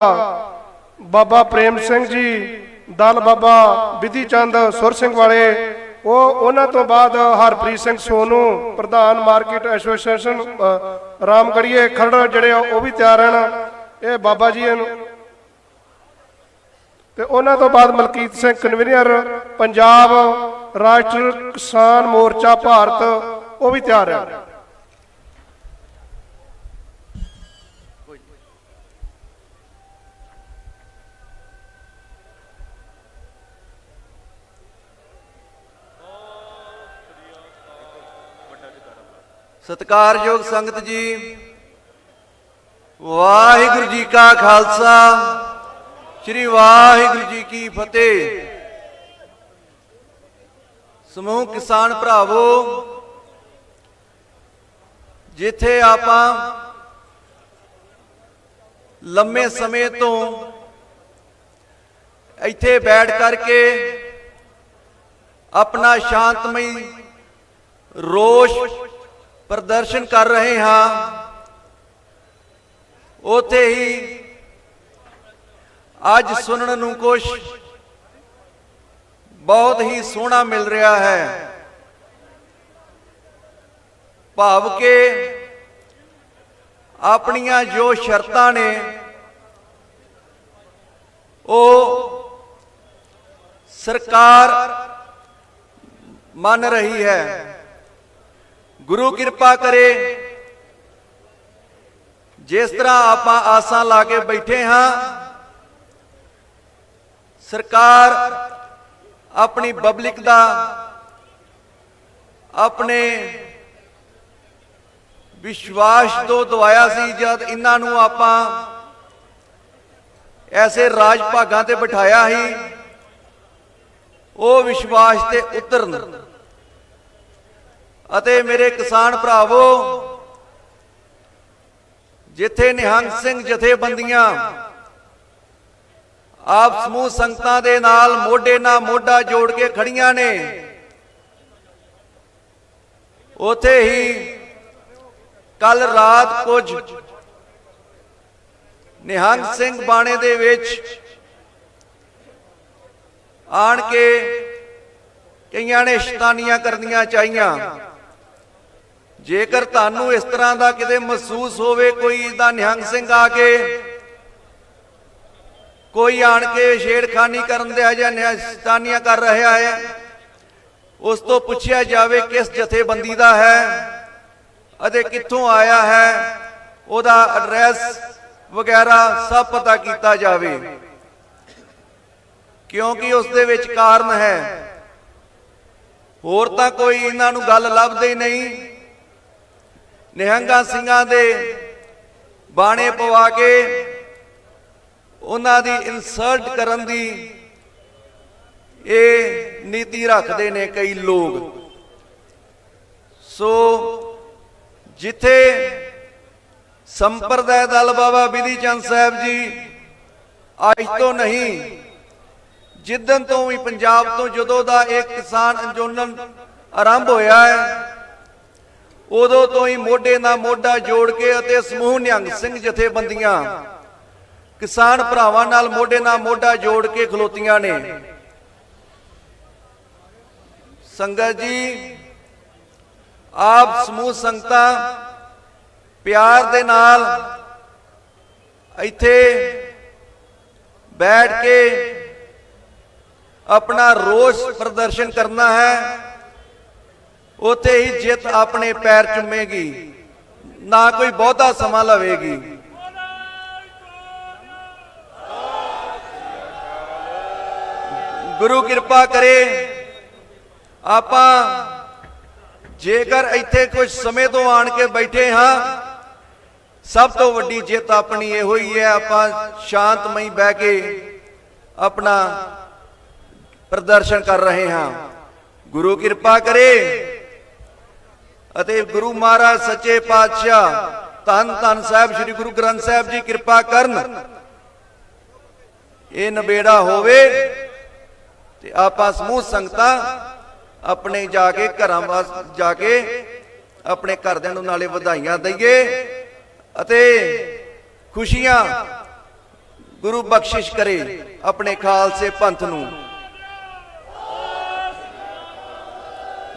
ਬਾਬਾ ਪ੍ਰੇਮ ਸਿੰਘ ਜੀ, ਦਲ ਬਾਬਾ ਵਿਧੀ ਚੰਦ ਸੁਰ ਸਿੰਘ ਵਾਲੇ, ਉਹ ਉਹਨਾਂ ਤੋਂ ਬਾਅਦ ਹਰਪ੍ਰੀਤ ਸਿੰਘ ਸੋਨੂ, ਪ੍ਰਧਾਨ ਮਾਰਕੀਟ ਐਸੋਸੀਏਸ਼ਨ ਰਾਮਗੜੀਏ, ਖਰੜ ਜਿਹੜੇ ਉਹ ਵੀ ਤਿਆਰ ਹਨ। ਇਹ ਬਾਬਾ ਜੀ ਨੂੰ ਤੇ ਉਹਨਾਂ ਤੋਂ ਬਾਅਦ ਮਲਕੀਤ ਸਿੰਘ ਕਨਵੀਨਰ ਪੰਜਾਬ ਰਾਸ਼ਟਰ ਕਿਸਾਨ ਮੋਰਚਾ, ਭਾਰਤ, ਉਹ ਵੀ ਤਿਆਰ ਹੈ ਸਤਿਕਾਰਯੋਗ ਸੰਗਤ ਜੀ, ਵਾਹਿਗੁਰੂ ਜੀ ਕਾ ਖਾਲਸਾ, ਸ੍ਰੀ ਵਾਹਿਗੁਰੂ ਜੀ ਕੀ ਫਤਿਹ। ਸਮੂਹ ਕਿਸਾਨ ਭਰਾਵੋ, ਜਿੱਥੇ ਆਪਾਂ ਲੰਮੇ ਸਮੇਂ ਤੋਂ ਇੱਥੇ ਬੈਠ ਕਰਕੇ ਆਪਣਾ ਸ਼ਾਂਤਮਈ ਰੋਸ਼ ਪ੍ਰਦਰਸ਼ਨ ਕਰ ਰਹੇ ਹਾਂ। ਉਥੇ ਹੀ ਅੱਜ ਸੁਣਨ ਨੂੰ ਕੁਝ ਬਹੁਤ ਹੀ ਸੋਹਣਾ ਮਿਲ ਰਿਹਾ ਹੈ। ਭਾਵ ਕਿ ਆਪਣੀਆਂ ਜੋ ਸ਼ਰਤਾਂ ਨੇ, ਉਹ ਸਰਕਾਰ ਮੰਨ ਰਹੀ ਹੈ। ਗੁਰੂ ਕਿਰਪਾ ਕਰੇ। ਜਿਸ ਤਰ੍ਹਾਂ ਆਪਾਂ ਆਸਾਂ ਲਾ ਕੇ ਬੈਠੇ ਹਾਂ, ਸਰਕਾਰ ਆਪਣੀ ਪਬਲਿਕ ਦਾ ਆਪਣੇ ਵਿਸ਼ਵਾਸ ਤੋਂ ਦਵਾਇਆ ਸੀ, ਜਦ ਇਹਨਾਂ ਨੂੰ ਆਪਾਂ ਐਸੇ ਰਾਜ ਭਾਗਾਂ ਤੇ ਬਿਠਾਇਆ ਸੀ, ਉਹ ਵਿਸ਼ਵਾਸ ਤੇ ਉਤਰਨ। ਅਤੇ ਮੇਰੇ ਕਿਸਾਨ ਭਰਾਵੋ, ਜਿੱਥੇ ਨਿਹੰਗ ਸਿੰਘ ਜਥੇਬੰਦੀਆਂ ਆਪ ਸਮੂਹ ਸੰਗਤਾਂ ਦੇ ਨਾਲ ਮੋਢੇ ਨਾਲ ਮੋਢਾ ਜੋੜ ਕੇ ਖੜੀਆਂ ਨੇ, ਉਥੇ ਹੀ ਕੱਲ ਰਾਤ ਕੁਝ ਨਿਹੰਗ ਸਿੰਘ ਬਾਣੇ ਦੇ ਵਿੱਚ ਆਣ ਕੇ ਕਈਆਂ ਨੇ ਸ਼ਤਾਨੀਆਂ ਕਰਨੀਆਂ ਚਾਹੀਆਂ। ਜੇਕਰ ਤੁਹਾਨੂੰ ਇਸ ਤਰ੍ਹਾਂ ਦਾ ਕਿਤੇ ਮਹਿਸੂਸ ਹੋਵੇ, ਕੋਈ ਇਦਾਂ ਨਿਹੰਗ ਸਿੰਘ ਆ ਕੇ ਕੋਈ ਆਣ ਕੇ ਛੇੜਖਾਨੀ ਕਰਨ ਦੇ ਜਾਂ ਨਿਹਸਤਾਨੀਆਂ ਕਰ ਰਿਹਾ ਹੈ, ਉਸ ਤੋਂ ਪੁੱਛਿਆ ਜਾਵੇ ਕਿਸ ਜਥੇਬੰਦੀ ਦਾ ਹੈ ਅਤੇ ਕਿੱਥੋਂ ਆਇਆ ਹੈ, ਉਹਦਾ ਐਡਰੈਸ ਵਗੈਰਾ ਸਭ ਪਤਾ ਕੀਤਾ ਜਾਵੇ। ਕਿਉਂਕਿ ਉਸ ਦੇ ਵਿੱਚ ਕਾਰਨ ਹੈ। ਹੋਰ ਤਾਂ ਕੋਈ ਇਹਨਾਂ ਨੂੰ ਗੱਲ ਲੱਭਦੇ ਹੀ ਨਹੀਂ। ਨਿਹੰਗਾ ਸਿੰਘਾਂ ਦੇ ਬਾਣੇ ਪਵਾ ਕੇ ਉਹਨਾਂ ਦੀ ਇਨਸਲਟ ਕਰਨ ਦੀ ਇਹ ਨੀਤੀ ਰੱਖਦੇ ਨੇ ਕਈ ਲੋਕ। ਸੋ ਜਿੱਥੇ ਸੰਪਰਦਾਇ ਦਲ ਬਾਬਾ ਬਿਧੀ ਚੰਦ ਸਾਹਿਬ ਜੀ ਅੱਜ ਤੋਂ ਨਹੀਂ ਜਿੱਦਨ ਤੋਂ ਵੀ ਪੰਜਾਬ ਤੋਂ ਜਦੋਂ ਦਾ ਇਹ ਕਿਸਾਨ ਅੰਦੋਲਨ ਆਰੰਭ ਹੋਇਆ ਹੈ ਉਦੋਂ ਤੋਂ ਹੀ ਮੋਢੇ ਨਾਲ ਮੋਢਾ ਜੋੜ ਕੇ ਅਤੇ ਸਮੂਹ ਨਿਹੰਗ ਸਿੰਘ ਜਥੇਬੰਦੀਆਂ ਕਿਸਾਨ ਭਰਾਵਾਂ ਨਾਲ ਮੋਢੇ ਨਾਲ ਮੋਢਾ ਜੋੜ ਕੇ ਖਲੋਤੀਆਂ ਨੇ। ਸੰਗਤ ਜੀ, ਆਪ ਸਮੂਹ ਸੰਗਤਾਂ ਪਿਆਰ ਦੇ ਨਾਲ ਇੱਥੇ ਬੈਠ ਕੇ ਆਪਣਾ ਰੋਸ ਪ੍ਰਦਰਸ਼ਨ ਕਰਨਾ ਹੈ। ਉਥੇ ਹੀ ਜਿੱਤ ਆਪਣੇ ਪੈਰ ਚੁੰਮੇਗੀ, ਨਾ ਕੋਈ ਬਹੁਤਾ ਸਮਾਂ ਲਵੇਗੀ। ਗੁਰੂ ਕਿਰਪਾ ਕਰੇ, ਆਪਾਂ ਜੇਕਰ ਇੱਥੇ ਕੁਝ ਸਮੇਂ ਤੋਂ ਆਣ ਕੇ ਬੈਠੇ ਹਾਂ, ਸਭ ਤੋਂ ਵੱਡੀ ਜਿੱਤ ਆਪਣੀ ਇਹੋ ਹੀ ਹੈ, ਆਪਾਂ ਸ਼ਾਂਤਮਈ ਬਹਿ ਕੇ ਆਪਣਾ ਪ੍ਰਦਰਸ਼ਨ ਕਰ ਰਹੇ ਹਾਂ। ਗੁਰੂ ਕਿਰਪਾ ਕਰੇ। ਅਤੇ ਗੁਰੂ ਮਹਾਰਾਜ ਸੱਚੇ ਪਾਤਸ਼ਾਹ ਧੰਨ ਧੰਨ ਸਾਹਿਬ ਸ੍ਰੀ ਗੁਰੂ ਗ੍ਰੰਥ ਸਾਹਿਬ ਜੀ ਕਿਰਪਾ ਕਰਨ ਇਹ ਨਵੇੜਾ ਹੋਵੇ ਤੇ ਆਪਾਂ ਸਮੂਹ ਸੰਗਤਾਂ ਆਪਣੇ ਜਾ ਕੇ ਘਰਾਂ ਵਾਸ ਜਾ ਕੇ ਆਪਣੇ ਘਰਦਿਆਂ ਨੂੰ ਨਾਲੇ ਵਧਾਈਆਂ ਦਈਏ ਅਤੇ ਖੁਸ਼ੀਆਂ ਗੁਰੂ ਬਖਸ਼ਿਸ਼ ਕਰੇ ਆਪਣੇ ਖਾਲਸੇ ਪੰਥ ਨੂੰ।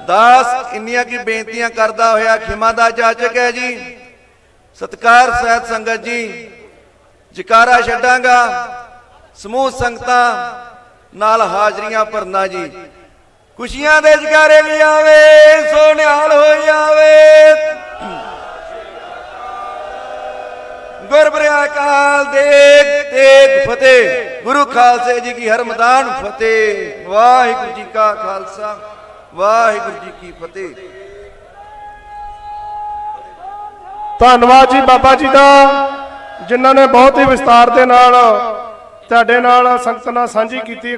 ਦਾਸ ਇੰਨੀਆਂ ਕੀ ਬੇਨਤੀਆਂ ਕਰਦਾ ਹੋਇਆ, ਖਿਮਾ ਦਾ ਜਾਚਕ ਹੈ ਜੀ। ਸਤਕਾਰ ਸਹਿਤ ਸੰਗਤ ਜੀ, ਜਕਾਰਾ ਛੱਡਾਂਗਾ, ਸਮੂਹ ਸੰਗਤਾਂ ਨਾਲ ਹਾਜ਼ਰੀਆਂ ਭਰਨਾ ਜੀ। ਖੁਸ਼ੀਆਂ ਦੇ ਜਕਾਰੇ ਵੀ ਆਵੇ ਸੋਨਿਹਾਲ ਹੋਈ ਆਵੇ। ਗੁਰਬਰਿਆ ਕਾਲ ਦੇਖ ਤੇਗ ਫਤਿਹ, ਗੁਰੂ ਖਾਲਸੇ ਜੀ ਕੀ ਹਰਮਦਾਨ ਫਤਿਹ, ਵਾਹਿਗੁਰੂ ਜੀ ਕਾ ਖਾਲਸਾ। ਵਾਹਿਗੁਰੂ ਜੀ ਕੀ ਫਤਿਹ। ਧੰਨਵਾਦ ਜੀ ਬਾਬਾ ਜੀ ਦਾ, ਜਿਨ੍ਹਾਂ ਨੇ ਬਹੁਤ ਹੀ ਵਿਸਤਾਰ ਦੇ ਨਾਲ ਤੁਹਾਡੇ ਨਾਲ ਸੰਗਤ ਨਾਲ ਸਾਂਝੀ ਕੀਤੀ।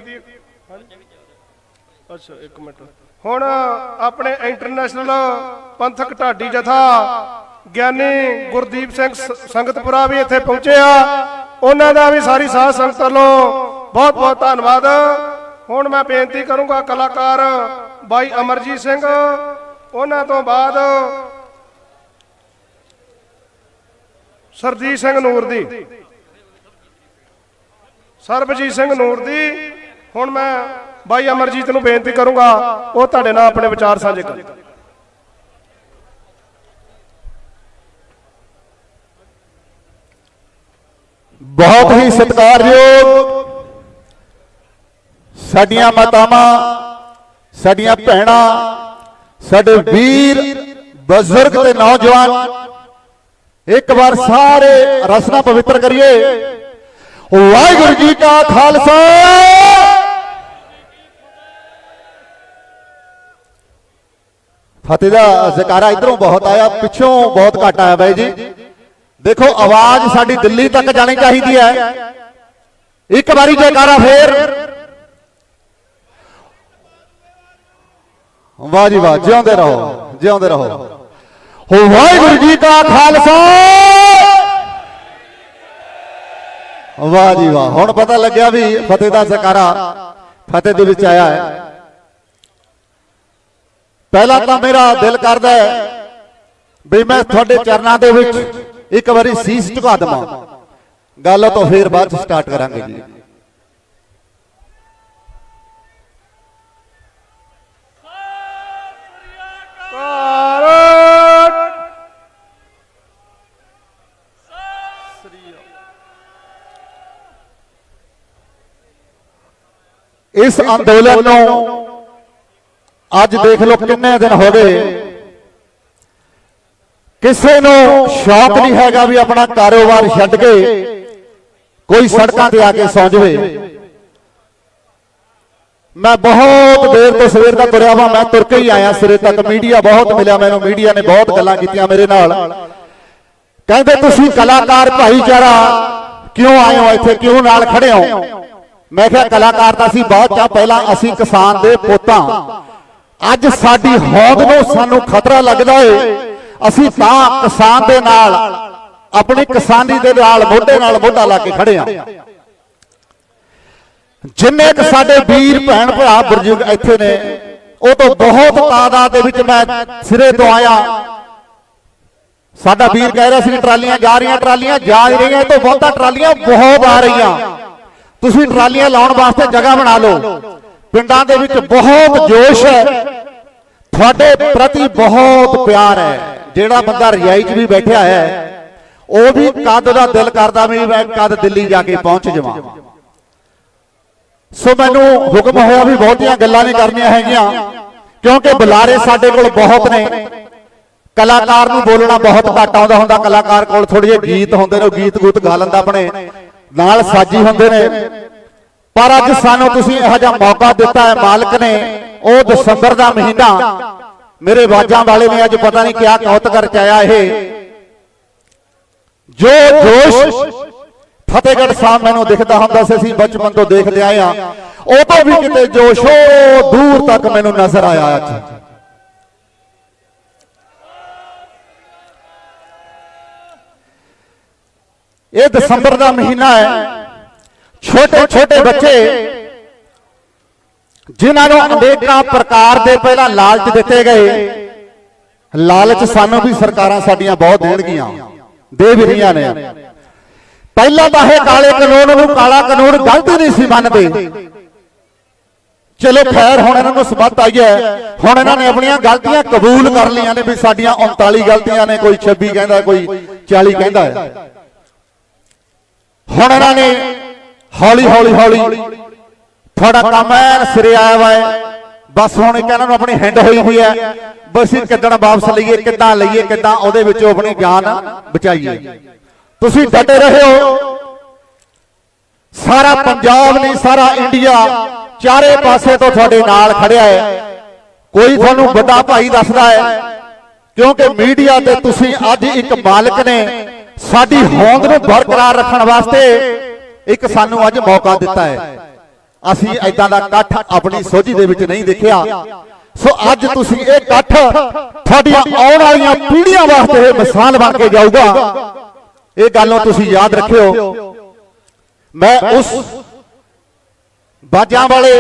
ਅੱਛਾ, ਇੱਕ ਮਿੰਟ। ਹੁਣ ਆਪਣੇ ਇੰਟਰਨੈਸ਼ਨਲ ਪੰਥਕ ਢਾਡੀ ਜਥਾ ਗਿਆਨੀ ਗੁਰਦੀਪ ਸਿੰਘ ਸੰਗਤਪੁਰਾ ਵੀ ਇੱਥੇ ਪਹੁੰਚੇ ਆ। ਉਹਨਾਂ ਦਾ ਵੀ ਸਾਰੀ ਸਾਧ ਸੰਗਤ ਵੱਲੋਂ ਬਹੁਤ ਬਹੁਤ ਧੰਨਵਾਦ। ਹੁਣ ਮੈਂ ਬੇਨਤੀ ਕਰੂੰਗਾ ਕਲਾਕਾਰ ਬਾਈ ਅਮਰਜੀਤ ਸਿੰਘ, ਉਹਨਾਂ ਤੋਂ ਬਾਅਦ ਸਰਜੀਤ ਸਿੰਘ ਨੂਰ ਦੀ। ਸਰਬਜੀਤ ਸਿੰਘ ਨੂਰ ਦੀ। ਹੁਣ ਮੈਂ ਬਾਈ ਅਮਰਜੀਤ ਨੂੰ ਬੇਨਤੀ ਕਰੂੰਗਾ, ਉਹ ਤੁਹਾਡੇ ਨਾਲ ਆਪਣੇ ਵਿਚਾਰ ਸਾਂਝੇ ਕਰਨ। ਬਹੁਤ ਹੀ ਸਤਿਕਾਰਯੋਗ ਸਾਡੀਆਂ ਮਾਤਾਵਾਂ ਸਾਡੀਆਂ ਭੈਣਾਂ, ਸਾਡੇ ਵੀਰ ਬਜ਼ੁਰਗ ਤੇ ਨੌਜਵਾਨ, ਇੱਕ ਵਾਰ ਸਾਰੇ ਰਸਨਾ ਪਵਿੱਤਰ ਕਰੀਏ। ਵਾਹਿਗੁਰੂ ਜੀ ਕਾ ਖਾਲਸਾ। ਫਤਿਹ ਦਾ ਜ਼ਕਾਰਾ ਇਧਰੋਂ ਬਹੁਤ ਆਇਆ, ਪਿੱਛੋਂ ਬਹੁਤ ਘੱਟ ਆਇਆ ਬਾਈ ਜੀ। ਦੇਖੋ, ਆਵਾਜ਼ ਸਾਡੀ ਦਿੱਲੀ ਤੱਕ ਜਾਣੀ ਚਾਹੀਦੀ ਹੈ। ਇੱਕ ਵਾਰੀ ਜੈਕਾਰਾ ਫੇਰ। ਵਾਹ ਜੀ ਵਾਹ, ਜਿਉਂਦੇ ਰਹੋ ਜਿਉਂਦੇ ਰਹੋ। ਹੋ ਵਾਹਿਗੁਰੂ ਜੀ ਕਾ ਖਾਲਸਾ। ਵਾਹ ਜੀ ਵਾਹ, ਹੁਣ ਪਤਾ ਲੱਗਿਆ ਵੀ ਫਤਿਹ ਦਾ ਜ਼ਕਾਰਾ ਫਤਿਹ ਦੇ ਵਿੱਚ ਆਇਆ ਹੈ। ਪਹਿਲਾਂ ਤਾਂ ਮੇਰਾ ਦਿਲ ਕਰਦਾ ਹੈ ਵੀ ਮੈਂ ਤੁਹਾਡੇ ਚਰਨਾਂ ਦੇ ਵਿੱਚ ਇੱਕ ਵਾਰੀ ਸੀਸ ਝੁਕਾ ਦਵਾਂ। ਗੱਲ ਤੋਂ ਫੇਰ ਬਾਅਦ ਚ ਸਟਾਰਟ ਕਰਾਂਗੇ ਜੀ। ਇਸ ਅੰਦੋਲਨ ਨੂੰ ਅੱਜ ਦੇਖ ਲਓ ਕਿੰਨੇ ਦਿਨ ਹੋ ਗਏ। ਕਿਸੇ ਨੂੰ ਸ਼ੌਕ ਨਹੀਂ ਹੈਗਾ ਵੀ ਆਪਣਾ ਕਾਰੋਬਾਰ ਛੱਡ ਕੇ ਕੋਈ ਸੜਕਾਂ ਤੇ ਆ ਕੇ ਸੌਂ ਜਾਵੇ। ਮੈਂ ਬਹੁਤ ਦੇਰ ਤੋਂ ਸਵੇਰ ਦਾ ਤੁਰਿਆ ਵਾਂ, ਮੈਂ ਤੁਰ ਕੇ ਹੀ ਆਇਆ ਸਿਰੇ ਤੱਕ। ਮੀਡੀਆ ਬਹੁਤ ਮਿਲਿਆ ਮੈਨੂੰ, ਮੀਡੀਆ ਨੇ ਬਹੁਤ ਗੱਲਾਂ ਕੀਤੀਆਂ ਮੇਰੇ ਨਾਲ। ਕਹਿੰਦੇ, ਤੁਸੀਂ ਕਲਾਕਾਰ ਭਾਈਚਾਰਾ ਕਿਉਂ ਆਏ ਹੋ ਇੱਥੇ? ਕਿਉਂ ਨਾਲ ਖੜੇ ਹੋ? ਮੈਂ ਕਿਹਾ ਕਲਾਕਾਰ ਤਾਂ ਅਸੀਂ ਬਹੁਤ ਚਾ ਪਹਿਲਾਂ ਅਸੀਂ ਕਿਸਾਨ ਦੇ ਪੋਤਾਂ। ਅੱਜ ਸਾਡੀ ਹੌਦ ਨੂੰ ਸਾਨੂੰ ਖਤਰਾ ਲੱਗਦਾ ਏ। ਅਸੀਂ ਤਾਂ ਕਿਸਾਨ ਦੇ ਨਾਲ, ਆਪਣੀ ਕਿਸਾਨੀ ਦੇ ਨਾਲ, ਮੋਢੇ ਨਾਲ ਮੋਢਾ ਲਾ ਕੇ ਖੜੇ ਆ। ਜਿੰਨੇ ਕੁ ਸਾਡੇ ਵੀਰ ਭੈਣ ਭਰਾ ਬਜ਼ੁਰਗ ਇੱਥੇ ਨੇ, ਉਹ ਤੋਂ ਬਹੁਤ ਤਾਦਾਦ ਦੇ ਵਿੱਚ ਮੈਂ ਸਿਰੇ ਤੋਂ ਆਇਆ। ਸਾਡਾ ਵੀਰ ਕਹਿ ਰਿਹਾ ਸੀ ਟਰਾਲੀਆਂ ਜਾ ਰਹੀਆਂ, ਟਰਾਲੀਆਂ ਜਾ ਰਹੀਆਂ, ਇਹ ਤੋਂ ਬਹੁਤਾ ਟਰਾਲੀਆਂ ਬਹੁਤ ਆ ਰਹੀਆਂ। ਤੁਸੀਂ ਟਰਾਲੀਆਂ ਲਾਉਣ ਵਾਸਤੇ ਜਗ੍ਹਾ ਬਣਾ ਲਓ। ਪਿੰਡਾਂ ਦੇ ਵਿੱਚ ਬਹੁਤ ਜੋਸ਼ ਹੈ। ਤੁਹਾਡੇ ਪ੍ਰਤੀ ਬਹੁਤ ਪਿਆਰ ਹੈ। ਜਿਹੜਾ ਬੰਦਾ ਰਜਾਈ 'ਚ ਵੀ ਬੈਠਿਆ ਹੈ, ਉਹ ਵੀ ਕਦ ਦਾ ਦਿਲ ਕਰਦਾ ਵੀ ਮੈਂ ਕਦ ਦਿੱਲੀ ਜਾ ਕੇ ਪਹੁੰਚ ਜਾਵਾਂ। ਸੋ ਮੈਨੂੰ ਹੁਕਮ ਹੋਇਆ ਵੀ ਬਹੁਤੀਆਂ ਗੱਲਾਂ ਨਹੀਂ ਕਰਨੀਆਂ ਹੈਗੀਆਂ, ਕਿਉਂਕਿ ਬੁਲਾਰੇ ਸਾਡੇ ਕੋਲ ਬਹੁਤ ਨੇ। ਕਲਾਕਾਰ ਨੂੰ ਬੋਲਣਾ ਬਹੁਤ ਘੱਟ ਆਉਂਦਾ ਹੁੰਦਾ। ਕਲਾਕਾਰ ਕੋਲ ਥੋੜੇ ਜਿਹੇ ਗੀਤ ਹੁੰਦੇ ਨੇ, ਉਹ ਗੀਤ ਗੂਤ ਗਾ ਲੈਂਦਾ ਆਪਣੇ। ਨਾਲ ਸਾਜੀ ਹੁੰਦੇ ਨੇ। ਪਰ ਅੱਜ ਸਾਨੂੰ ਤੁਸੀਂ ਇਹੋ ਜਿਹਾ ਮੌਕਾ ਦਿੱਤਾ ਹੈ ਮਾਲਕ ਨੇ। ਉਹ ਦਸੰਬਰ ਦਾ ਮਹੀਨਾ। ਮੇਰੇ ਬਾਜਾਂ ਵਾਲੇ ਨੇ ਅੱਜ ਪਤਾ ਨਹੀਂ ਕਿਆ ਕੌਤਕ ਆਇਆ ਇਹ। ਜੋ ਜੋਸ਼ ਫਤਿਹਗੜ੍ਹ ਸਾਹਿਬ ਮੈਨੂੰ ਦਿਖਦਾ ਹੁੰਦਾ ਸੀ, ਅਸੀਂ ਬਚਪਨ ਤੋਂ ਦੇਖਦੇ ਆਏ ਆ ਉਹ ਤੋਂ ਵੀ ਕਿਤੇ ਜੋਸ਼ੋ ਦੂਰ ਤੱਕ ਮੈਨੂੰ ਨਜ਼ਰ ਆਇਆ ਅੱਜ। ਇਹ ਦਸੰਬਰ ਦਾ ਮਹੀਨਾ ਹੈ। ਛੋਟੇ ਛੋਟੇ ਬੱਚੇ ਜਿਨ੍ਹਾਂ ਨੂੰ ਅਨੇਕਾਂ ਪ੍ਰਕਾਰ ਦੇ ਪਹਿਲਾਂ ਲਾਲਚ ਦਿੱਤੇ ਗਏ। ਲਾਲਚ ਸਾਨੂੰ ਵੀ ਸਰਕਾਰਾਂ ਸਾਡੀਆਂ ਬਹੁਤ ਦੇਣਗੀਆਂ। ਦੇ ਵੀ ਰਹੀਆਂ ਨੇ। ਪਹਿਲਾਂ ਤਾਂ ਇਹ ਕਾਲੇ ਕਾਨੂੰਨ ਨੂੰ ਕਾਲਾ ਕਾਨੂੰਨ ਗਲਤੀ ਨਹੀਂ ਸੀ ਮੰਨਦੇ। ਚਲੋ ਖੈਰ, ਹੁਣ ਇਹਨਾਂ ਨੂੰ ਸਬੱਤ ਆਈ ਹੈ। ਹੁਣ ਇਹਨਾਂ ਨੇ ਆਪਣੀਆਂ ਗਲਤੀਆਂ ਕਬੂਲ ਕਰ ਲਈਆਂ ਨੇ ਵੀ ਸਾਡੀਆਂ 39 ਗਲਤੀਆਂ ਨੇ, ਕੋਈ 26 ਕਹਿੰਦਾ, ਕੋਈ 40 ਕਹਿੰਦਾ ਹੈ। ਹੁਣ ਇਹਨਾਂ ਨੇ ਹੌਲੀ ਹੌਲੀ ਹੌਲੀ ਤੁਹਾਡਾ ਕੰਮ ਐਨ ਸਿਰੇ ਆਇਆ ਵਾ ਬਸ ਹੁਣ ਇੱਕ ਇਹਨਾਂ ਨੂੰ ਆਪਣੀ ਹੈਂਡ ਹੋਈ ਹੋਈ ਹੈ। ਬਸ ਇਹ ਕਿੱਦਣ ਵਾਪਸ ਲਈਏ, ਕਿੱਦਾਂ ਲਈਏ, ਕਿੱਦਾਂ ਉਹਦੇ ਵਿੱਚੋਂ ਆਪਣੀ ਜਾਨ ਬਚਾਈਏ। ਤੁਸੀਂ ਡਟੇ ਰਹੇ ਹੋ। ਸਾਰਾ ਪੰਜਾਬ ਨਹੀਂ, ਸਾਰਾ ਇੰਡੀਆ ਚਾਰੇ ਪਾਸੇ ਤੋਂ ਤੁਹਾਡੇ ਨਾਲ ਖੜਿਆ ਹੈ। ਕੋਈ ਤੁਹਾਨੂੰ ਵੱਡਾ ਭਾਈ ਦੱਸਦਾ ਹੈ, ਕਿਉਂਕਿ ਮੀਡੀਆ ਤੇ ਤੁਸੀਂ ਅੱਜ ਇੱਕ ਮਾਲਕ ਨੇ। ਸਾਡੀ ਹੋਂਦ ਨੂੰ ਬਰਕਰਾਰ ਰੱਖਣ ਵਾਸਤੇ ਇੱਕ ਸਾਨੂੰ ਅੱਜ ਮੌਕਾ ਦਿੱਤਾ ਹੈ। ਅਸੀਂ ਐਦਾਂ ਦਾ ਇਕੱਠ ਆਪਣੀ ਸੋਝੀ ਦੇ ਵਿੱਚ ਨਹੀਂ ਦੇਖਿਆ। ਸੋ ਅੱਜ ਤੁਸੀਂ ਇਹ ਇਕੱਠ ਤੁਹਾਡੀਆਂ ਆਉਣ ਵਾਲੀਆਂ ਪੀੜ੍ਹੀਆਂ ਵਾਸਤੇ ਇਹ ਮਿਸਾਲ ਬਣ ਕੇ ਜਾਊਗਾ। ਇਹ ਗੱਲ ਨੂੰ ਤੁਸੀਂ ਯਾਦ ਰੱਖਿਓ, ਮੈਂ ਉਸ ਬਾਜਾਂ ਵਾਲੇ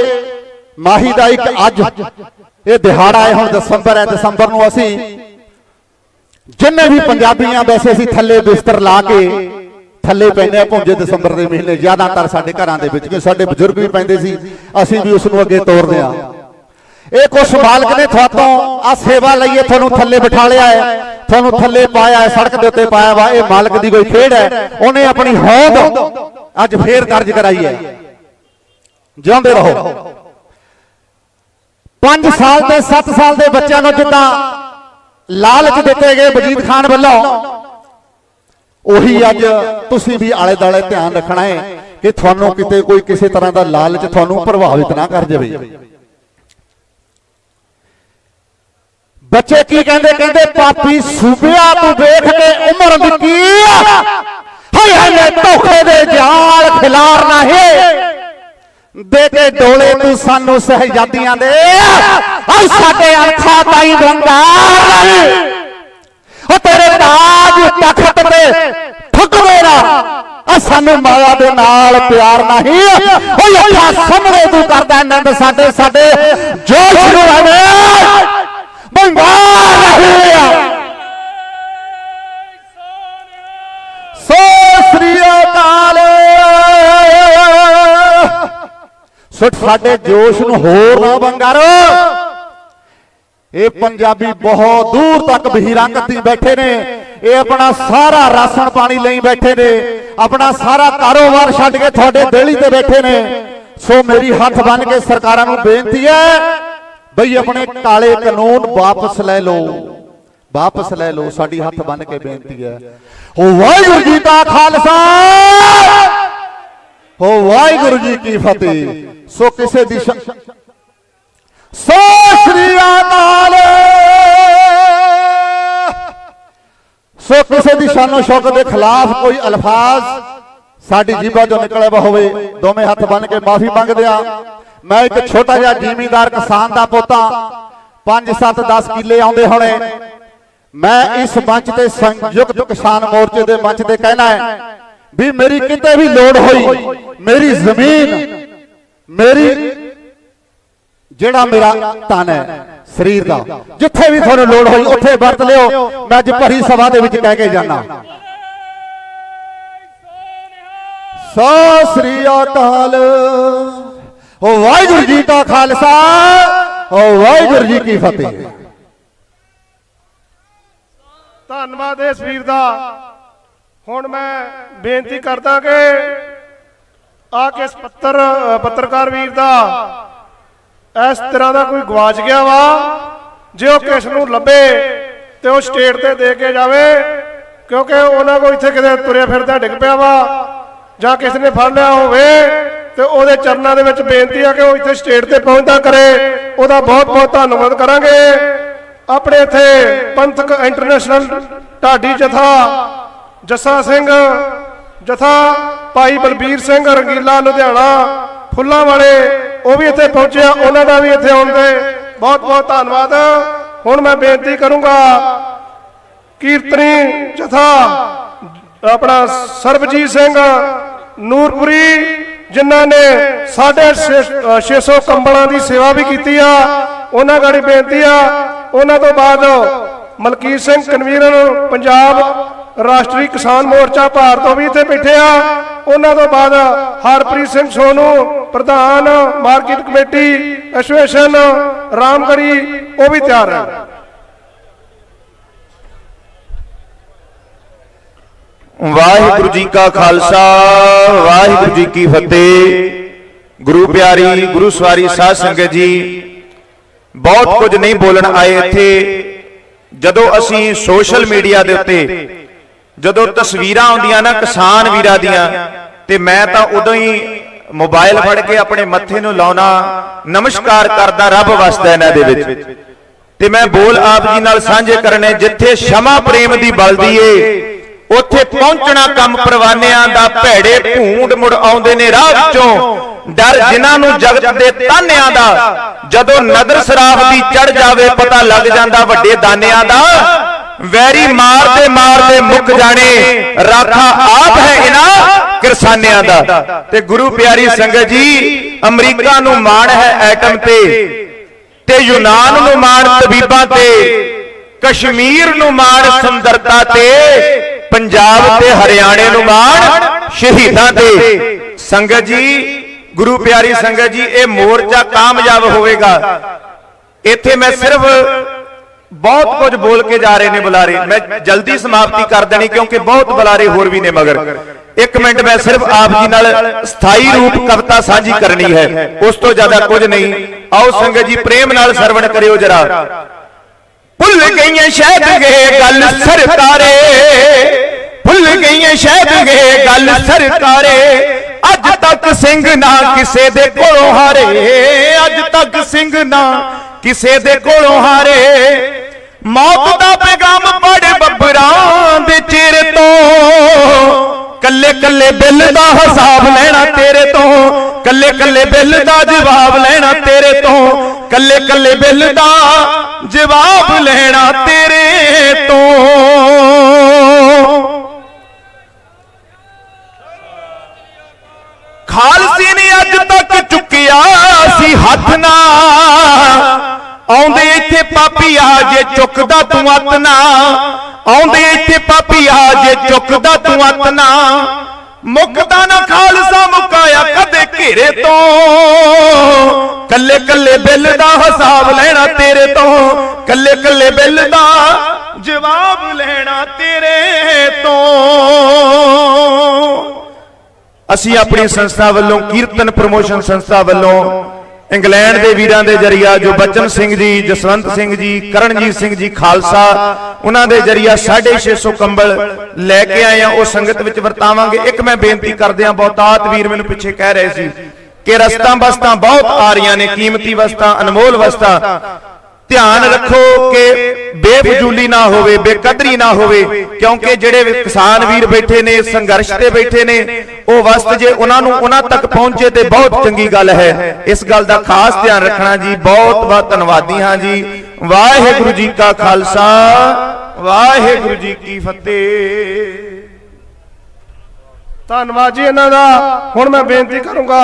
ਮਾਹੀ ਦਾ ਇੱਕ ਅੱਜ ਇਹ ਦਿਹਾੜਾ ਹੈ। ਹੁਣ ਦਸੰਬਰ ਹੈ, ਦਸੰਬਰ ਨੂੰ ਅਸੀਂ ਜਿੰਨੇ ਵੀ ਪੰਜਾਬੀਆਂ ਵੈਸੇ ਅਸੀਂ ਥੱਲੇ ਬਿਸਤਰ ਲਾ ਕੇ ਥੱਲੇ ਪੈਂਦੇ ਆ ਭੁੰਜੇ ਦਸੰਬਰ ਦੇ ਮਹੀਨੇ, ਜ਼ਿਆਦਾਤਰ ਸਾਡੇ ਘਰਾਂ ਦੇ ਵਿੱਚ ਕਿ ਸਾਡੇ ਬਜ਼ੁਰਗ ਵੀ ਪੈਂਦੇ ਸੀ, ਅਸੀਂ ਵੀ ਉਸ ਨੂੰ ਅੱਗੇ ਤੋਰਦੇ ਆ ਇਹ ਕੁਛ ਮਾਲਕ ਨੇ ਤੁਹਾਤੋਂ ਆ ਸੇਵਾ ਲਈਏ ਤੁਹਾਨੂੰ ਥੱਲੇ ਬਿਠਾ ਲਿਆ ਹੈ, ਤੁਹਾਨੂੰ ਥੱਲੇ ਪਾਇਆ ਹੈ, ਸੜਕ ਦੇ ਉੱਤੇ ਪਾਇਆ ਵਾ, ਇਹ ਮਾਲਕ ਦੀ ਕੋਈ ਖੇਡ ਹੈ, ਉਹਨੇ ਆਪਣੀ ਹੋਂਦ ਅੱਜ ਫੇਰ ਦਰਜ ਕਰਾਈ ਹੈ। ਜਿਉਂਦੇ ਰਹੋ। 5 ਸਾਲ ਤੇ 7 ਸਾਲ ਦੇ ਬੱਚਿਆਂ ਨੂੰ ਜਿੱਦਾਂ ਲਾਲਚ ਦਿੱਤੇ ਗਏ ਵਜੀਦ ਖਾਨ ਵੱਲੋਂ। ਉਹੀ ਅੱਜ ਤੁਸੀਂ ਵੀ ਆਲੇ ਦਾਲੇ ਧਿਆਨ ਰੱਖਣਾ ਹੈ ਕਿ ਤੁਹਾਨੂੰ ਕਿਤੇ ਕੋਈ ਕਿਸੇ ਤਰ੍ਹਾਂ ਦਾ ਲਾਲਚ ਤੁਹਾਨੂੰ ਪ੍ਰਭਾਵਿਤ ਨਾ ਕਰ ਜਾਵੇ। ਬੱਚੇ ਕੀ ਕਹਿੰਦੇ? ਕਹਿੰਦੇ ਪਾਪੀ ਸੂਬਿਆ ਤੂੰ ਵੇਖ ਕੇ ਉਮਰ ਦਿੱਤੀ ਹਾਏ ਹਾਏ ਧੋਖੇ ਦੇ ਜਾਲ ਖਿਲਾਰਨਾ ਹੈ। ਦੇ ਕੇ ਡੋਲੇ, ਤੂੰ ਸਾਨੂੰ ਸਹਿਜਾਦੀਆਂ ਦੇ। ਆ ਸਾਡੇ ਅੱਖਾਂ ਤਾਈ ਬੰਗਾਰ ਉਹ ਤੇਰੇ ਤਾਜ ਤਖਤ ਤੇ ਠੁਕਰੇ ਨਾ। ਆ ਸਾਨੂੰ ਮਾਇਆ ਦੇ ਨਾਲ ਪਿਆਰ ਨਹੀਂ। ਓਏ ਅੱਖਾਂ ਸਾਹਮਣੇ ਤੂੰ ਕਰਦਾ ਆਨੰਦ ਸਾਡੇ ਸਾਡੇ। ਜੋਸ਼ ਨੂੰ ਐਵੇਂ ਬੰਗਾਰ ਨਹੀਂ ਸੋ ਸੋ ਸਾਡੇ ਜੋਸ਼ ਨੂੰ ਹੋਰ ਨਾ ਵੰਗਾਰੋ। ਇਹ ਪੰਜਾਬੀ ਬਹੁਤ ਦੂਰ ਤੱਕ ਬਹੀਰਾਂ ਕੱਤੀ ਬੈਠੇ ਨੇ। ਇਹ ਆਪਣਾ ਸਾਰਾ ਰਾਸ਼ਨ ਪਾਣੀ ਲਈ ਬੈਠੇ ਨੇ। ਆਪਣਾ ਸਾਰਾ ਕਾਰੋਬਾਰ ਛੱਡ ਕੇ ਤੁਹਾਡੇ ਦੇਲੀ ਤੇ ਬੈਠੇ ਨੇ। ਸੋ ਮੇਰੀ ਹੱਥ ਬੰਨ ਕੇ ਸਰਕਾਰਾਂ ਨੂੰ ਬੇਨਤੀ ਹੈ, ਬਈ ਆਪਣੇ ਕਾਲੇ ਕਾਨੂੰਨ ਵਾਪਸ ਲੈ ਲਓ। ਵਾਪਸ ਲੈ ਲਓ, ਸਾਡੀ ਹੱਥ ਬੰਨ ਕੇ ਬੇਨਤੀ ਹੈ। ਹੋ ਵਾਹਿਗੁਰੂ ਜੀ ਕਾ ਖਾਲਸਾ! ਹੋ ਵਾਹਿਗੁਰੂ ਜੀ ਕੀ ਫਤਿਹ। ਸੋ ਕਿਸੇ ਦੀ ਸੋ ਸ੍ਰੀ ਅਕਾਲ ਸੋ ਕਿਸੇ ਦੀ ਸ਼ਾਨੋ ਸ਼ੌਕਤ ਦੇ ਖਿਲਾਫ ਕੋਈ ਅਲਫਾਜ਼, ਸਾਡੀ ਜੀਭਾਂ ਚੋਂ ਨਿਕਲਿਆ ਹੋਵੇ, ਦੋਵੇਂ ਹੱਥ ਬੰਨ ਕੇ ਮਾਫੀ ਮੰਗਦੇ ਆ ਮੈਂ ਇੱਕ ਛੋਟਾ ਜਿਹਾ ਜ਼ਿਮੀਂਦਾਰ ਕਿਸਾਨ ਦਾ ਪੋਤਾ 5 7 10 ਕਿੱਲੇ ਆਉਂਦੇ ਹੋਣੇ। ਮੈਂ ਇਸ ਮੰਚ ਤੇ ਸੰਯੁਕਤ ਕਿਸਾਨ ਮੋਰਚੇ ਦੇ ਮੰਚ ਤੇ ਕਹਿਣਾ ਹੈ ਵੀ ਮੇਰੀ ਕਿਤੇ ਵੀ ਲੋੜ ਹੋਈ, ਮੇਰੀ ਜ਼ਮੀਨ ਮੇਰੀ ਜਿਹੜਾ ਮੇਰਾ ਤਨ ਹੈ, ਸਰੀਰ ਦਾ। ਜਿੱਥੇ ਵੀ ਤੁਹਾਨੂੰ ਲੋੜ ਹੋਈ, ਉੱਥੇ ਵਰਤ ਲਿਓ। ਮੈਂ ਅੱਜ ਭਰੀ ਸਭਾ ਦੇ ਵਿੱਚ ਕਹਿ ਕੇ ਜਾਣਾ ਸਤਿ ਸ੍ਰੀ ਅਕਾਲ। ਵਾਹਿਗੁਰੂ ਜੀ ਕਾ ਖਾਲਸਾ ਵਾਹਿਗੁਰੂ ਜੀ ਕੀ ਫਤਿਹ। ਧੰਨਵਾਦ ਇਸ ਵੀਰ ਦਾ। ਹੁਣ ਮੈਂ ਬੇਨਤੀ ਕਰਦਾ ਕਿ ਆ ਕੇ ਇਸ ਪੱਤਰ, ਪੱਤਰਕਾਰ ਵੀਰ ਦਾ? ਇਸ ਤਰ੍ਹਾਂ ਦਾ ਕੋਈ ਗਵਾਚ ਗਿਆ ਵਾ? ਜੇ ਉਹ ਕਿਸ ਨੂੰ ਲੱਭੇ ਤੇ ਉਹ ਸਟੇਟ ਤੇ ਦੇ ਕੇ ਜਾਵੇ, ਕਿਉਂਕਿ ਉਹਨਾਂ ਕੋਲ ਇੱਥੇ ਕਿਤੇ ਤੁਰਿਆ ਫਿਰਦਾ ਡਿੱਗ ਪਿਆ ਵਾ, ਜਾਂ ਕਿਸੇ ਨੇ ਫੜ ਲਿਆ ਹੋਵੇ, ਤੇ ਉਹਦੇ ਚਰਨਾਂ ਦੇ ਵਿੱਚ ਬੇਨਤੀ ਆ ਕਿ ਉਹ ਇੱਥੇ ਸਟੇਟ ਤੇ ਪਹੁੰਚਦਾ ਕਰੇ। ਉਹਦਾ ਬਹੁਤ ਬਹੁਤ ਧੰਨਵਾਦ ਕਰਾਂਗੇ। ਆਪਣੇ ਇੱਥੇ ਪੰਥਕ ਇੰਟਰਨੈਸ਼ਨਲ ਢਾਡੀ ਜਥਾ ਜੱਸਾ ਸਿੰਘ ਜਥਾ ਭਾਈ ਬਲਬੀਰ ਸਿੰਘ ਰੰਗੀਲਾ, ਲੁਧਿਆਣਾ, ਫੁੱਲਾਂ ਵਾਲੇ, ਉਹ ਵੀ ਇੱਥੇ ਪਹੁੰਚਿਆ, ਉਹਨਾਂ ਦਾ ਵੀ ਇੱਥੇ ਆਉਣ ਤੇ ਬਹੁਤ ਬਹੁਤ ਧੰਨਵਾਦ। ਹੁਣ ਮੈਂ ਬੇਨਤੀ ਕਰੂੰਗਾ, ਕੀਰਤਨੀ ਜਥਾ, ਆਪਣਾ ਸਰਬਜੀਤ ਸਿੰਘ ਨੂਰਪੁਰੀ, ਜਿਨ੍ਹਾਂ ਨੇ ਸਾਢੇ 600 ਕੰਬਲਾਂ ਦੀ ਸੇਵਾ ਵੀ ਕੀਤੀ ਆ, ਉਹਨਾਂ ਗਾੜੀ ਬੇਨਤੀ ਆ, ਉਹਨਾਂ ਤੋਂ ਬਾਅਦ ਮਲਕੀਤ ਸਿੰਘ ਕਨਵੀਨਰ, ਪੰਜਾਬ ਰਾਸ਼ਟਰੀ ਕਿਸਾਨ ਮੋਰਚਾ ਭਾਰਤ ਉਹ ਵੀ ਇੱਥੇ ਬੈਠੇ ਆ। ਉਹਨਾਂ ਤੋਂ ਬਾਅਦ ਹਰਪ੍ਰੀਤ ਸਿੰਘ ਸੋਨੂ, ਪ੍ਰਧਾਨ ਮਾਰਕੀਟ ਕਮੇਟੀ, ਐਸੋਸੀਏਸ਼ਨ ਰਾਮਗੜੀ ਉਹ ਵੀ ਤਿਆਰ ਹੈ ਵਾਹਿਗੁਰੂ ਜੀ ਕਾ ਖਾਲਸਾ, ਵਾਹਿਗੁਰੂ ਜੀ ਕੀ ਫਤਿਹ। ਗੁਰੂ ਪਿਆਰੀ, ਗੁਰੂ ਸਵਾਰੀ ਸਾਧ ਸੰਗਤ ਜੀ, ਬਹੁਤ ਕੁਝ ਨਹੀਂ ਬੋਲਣ ਆਏ ਇੱਥੇ। ਜਦੋਂ ਅਸੀਂ ਸੋਸ਼ਲ ਮੀਡੀਆ ਦੇ ਉੱਤੇ ਜਦੋਂ ਤਸਵੀਰਾਂ ਆਉਂਦੀਆਂ ਨਾ ਕਿਸਾਨ ਵੀਰਾਂ ਦੀਆਂ ਤੇ ਮੈਂ ਤਾਂ ਉਦੋਂ ਹੀ ਮੋਬਾਈਲ ਫੜ ਕੇ ਆਪਣੇ ਮੱਥੇ ਨੂੰ ਲਾਉਣਾ ਨਮਸਕਾਰ ਕਰਦਾ ਰੱਬ ਵਸਦਾ ਇਹਨਾਂ ਦੇ ਵਿੱਚ। ਤੇ ਮੈਂ ਬੋਲ ਆਪ ਜੀ ਨਾਲ ਸਾਂਝੇ ਕਰਨੇ ਜਿੱਥੇ ਸ਼ਮਾ ਪ੍ਰੇਮ ਦੀ ਬਲਦੀ ਏ ਉੱਥੇ ਪਹੁੰਚਣਾ ਕੰਮ ਪਰਵਾਨਿਆਂ ਦਾ ਭੈੜੇ ਭੂੰਡ ਮੁੜ ਆਉਂਦੇ ਨੇ ਰਾਹ ਵਿੱਚੋਂ। ਡਰ ਜਿਨ੍ਹਾਂ ਨੂੰ ਜਗਤ ਦੇ ਤਾਨਿਆਂ ਦਾ ਜਦੋਂ ਨਦਰ ਸਰਾਫ ਦੀ ਚੜ ਜਾਵੇ ਪਤਾ ਲੱਗ ਜਾਂਦਾ ਵੱਡੇ ਦਾਨਿਆਂ ਦਾ। ਵੈਰੀ ਮਾਰਦੇ ਮਾਰਦੇ ਮੁੱਕ ਜਾਣੇ ਰਾਖਾ ਆਪ ਹੈ ਇਹਨਾਂ ਕਿਰਸਾਨਿਆਂ ਦਾ। ਤੇ ਗੁਰੂ ਪਿਆਰੀ ਸੰਗਤ ਜੀ ਅਮਰੀਕਾ ਨੂੰ ਮਾਣ ਹੈ ਐਟਮ ਤੇ। ਤੇ। ਯੂਨਾਨ ਨੂੰ ਮਾਣ ਤਬੀਬਾਂ ਤੇ। ਕਸ਼ਮੀਰ ਨੂੰ ਮਾਣ ਸੁੰਦਰਤਾ ਤੇ। ਪੰਜਾਬ ਤੇ ਹਰਿਆਣੇ ਨੂੰ ਮਾਣ ਸ਼ਹੀਦਾਂ ਤੇ। ਸੰਗਤ ਜੀ ਗੁਰੂ ਪਿਆਰੀ ਸੰਗਤ ਜੀ ਇਹ ਮੋਰਚਾ ਕਾਮਯਾਬ ਹੋਵੇਗਾ। ਇੱਥੇ ਮੈਂ ਸਿਰਫ ਬਹੁਤ ਕੁਝ ਬੋਲ ਕੇ ਜਾ ਰਹੇ ਨੇ ਬੁਲਾਰੇ। ਮੈਂ ਜਲਦੀ ਸਮਾਪਤੀ ਕਰ ਦੇਣੀ ਕਿਉਂਕਿ ਬਹੁਤ ਬੁਲਾਰੇ ਹੋਰ ਵੀ ਨੇ ਮਗਰ। ਇੱਕ ਮਿੰਟ ਮੈਂ ਸਿਰਫ ਆਪ ਜੀ ਨਾਲ ਸਥਾਈ ਰੂਪ ਕਵਿਤਾ ਸਾਂਝੀ ਕਰਨੀ ਹੈ। ਉਸ ਤੋਂ ਜ਼ਿਆਦਾ ਕੁਝ ਨਹੀਂ। ਆਓ ਸੰਗਤ ਜੀ, ਪ੍ਰੇਮ ਨਾਲ ਸਰਵਣ ਕਰਿਓ ਜਰਾ। ਭੁੱਲ ਗਈਆਂ ਸ਼ਾਇਦ ਗਏ ਗੱਲ ਸਰਕਾਰੇ। ਭੁੱਲ ਗਈਆਂ ਸ਼ਾਇਦ ਗੇ ਗੱਲ ਸਰਕਾਰੇ। ਅੱਜ ਤੱਕ ਸਿੰਘ ਨਾ ਕਿਸੇ ਦੇ ਕੋਲੋਂ ਹਾਰੇ। ਅੱਜ ਤੱਕ ਸਿੰਘ ਨਾ ਕਿਸੇ ਦੇ ਕੋਲੋਂ ਹਾਰੇ। ਮੌਤ ਦਾ ਪੈਗਾਮ ਪੜੇ ਬੱਬਰਾਂ ਦੇ ਚਿਹਰੇ ਤੋਂ। ਕੱਲੇ ਕੱਲੇ ਬਿੱਲ ਦਾ ਹਿਸਾਬ ਲੈਣਾ ਤੇਰੇ ਤੋਂ। ਕੱਲੇ ਕੱਲੇ ਬਿੱਲ ਦਾ ਜਵਾਬ ਲੈਣਾ ਤੇਰੇ ਤੋਂ। ਕੱਲੇ ਕੱਲੇ ਬਿੱਲ ਦਾ ਜਵਾਬ ਲੈਣਾ ਤੇਰੇ ਤੋਂ। ਖਾਲਸੇ ਨੇ ਅੱਜ ਤੱਕ ਚੁੱਕਿਆ ਸੀ ਹੱਥ ਨਾ। ਆਉਂਦੇ ਇੱਥੇ ਪਾਪੀ ਆ ਜੇ ਚੁੱਕਦਾ ਤੂੰ ਅੱਤ ਨਾ ਆਉਂਦੇ ਇੱਥੇ ਪਾਪੀ ਆ ਜੇ ਚੁੱਕਦਾ ਤੂੰ ਅੱਤ ਨਾ ਮੁੱਕਦਾ ਨਾ ਖਾਲਸਾ ਮੁਕਾਇਆ ਕਦੇ ਘੇਰੇ ਤੋਂ। ਕੱਲੇ ਕੱਲੇ ਬਿੱਲ ਦਾ ਹਿਸਾਬ ਲੈਣਾ ਤੇਰੇ ਤੋਂ। ਕੱਲੇ ਕੱਲੇ ਬਿੱਲ ਦਾ ਜਵਾਬ ਲੈਣਾ ਤੇਰੇ ਤੋਂ। ਅਸੀਂ ਆਪਣੀ ਸੰਸਥਾ ਵੱਲੋਂ ਕੀਰਤਨ ਪ੍ਰਮੋਸ਼ਨ ਸੰਸਥਾ ਵੱਲੋਂ ਇੰਗਲੈਂਡ ਦੇ ਵੀਰਾਂ ਦੇ ਜਰੀਆ ਜੋ ਬਚਨ ਸਿੰਘ ਜੀ, ਜਸਵੰਤ ਸਿੰਘ ਜੀ, ਕਰਨਜੀਤ ਸਿੰਘ ਜੀ, ਖਾਲਸਾ, ਉਹਨਾਂ ਦੇ ਜਰੀਆ 650 ਕੰਬਲ ਲੈ ਕੇ ਆਏ ਆ। ਉਹ ਸੰਗਤ ਵਿੱਚ ਵਰਤਾਵਾਂਗੇ। ਇੱਕ ਮੈਂ ਬੇਨਤੀ ਕਰਦਿਆਂ ਬਹੁਤਾਤ ਵੀਰ ਮੈਨੂੰ ਪਿੱਛੇ ਕਹਿ ਰਹੇ ਸੀ ਕਿ ਰਸਤਾਂ ਬਸਤਾਂ ਬਹੁਤ ਆ ਰਹੀਆਂ ਨੇ, ਕੀਮਤੀ ਵਸਤਾਂ, ਅਨਮੋਲ ਵਸਤਾਂ। ਧਿਆਨ ਰੱਖੋ ਕਿ ਬੇਫਜ਼ੂਲੀ ਨਾ ਹੋਵੇ ਬੇਕਦਰੀ ਨਾ ਹੋਵੇ ਕਿਉਂਕਿ ਜਿਹੜੇ ਕਿਸਾਨ ਵੀਰ ਬੈਠੇ ਨੇ ਸੰਘਰਸ਼ ਤੇ ਬੈਠੇ ਨੇ ਉਹ ਵਸਤ ਜੇ ਉਹਨਾਂ ਨੂੰ ਉਹਨਾਂ ਤੱਕ ਪਹੁੰਚੇ ਤੇ ਬਹੁਤ ਚੰਗੀ ਗੱਲ ਹੈ। ਇਸ ਗੱਲ ਦਾ ਖਾਸ ਧਿਆਨ ਰੱਖਣਾ ਜੀ ਬਹੁਤ ਬਹੁਤ ਧੰਨਵਾਦੀ ਹਾਂ ਜੀ। ਵਾਹਿਗੁਰੂ ਜੀ ਕਾ ਖਾਲਸਾ। ਵਾਹਿਗੁਰੂ ਜੀ ਕੀ ਫਤਿਹ। ਧੰਨਵਾਦ ਜੀ ਇਹਨਾਂ ਦਾ। ਹੁਣ ਮੈਂ ਬੇਨਤੀ ਕਰੂੰਗਾ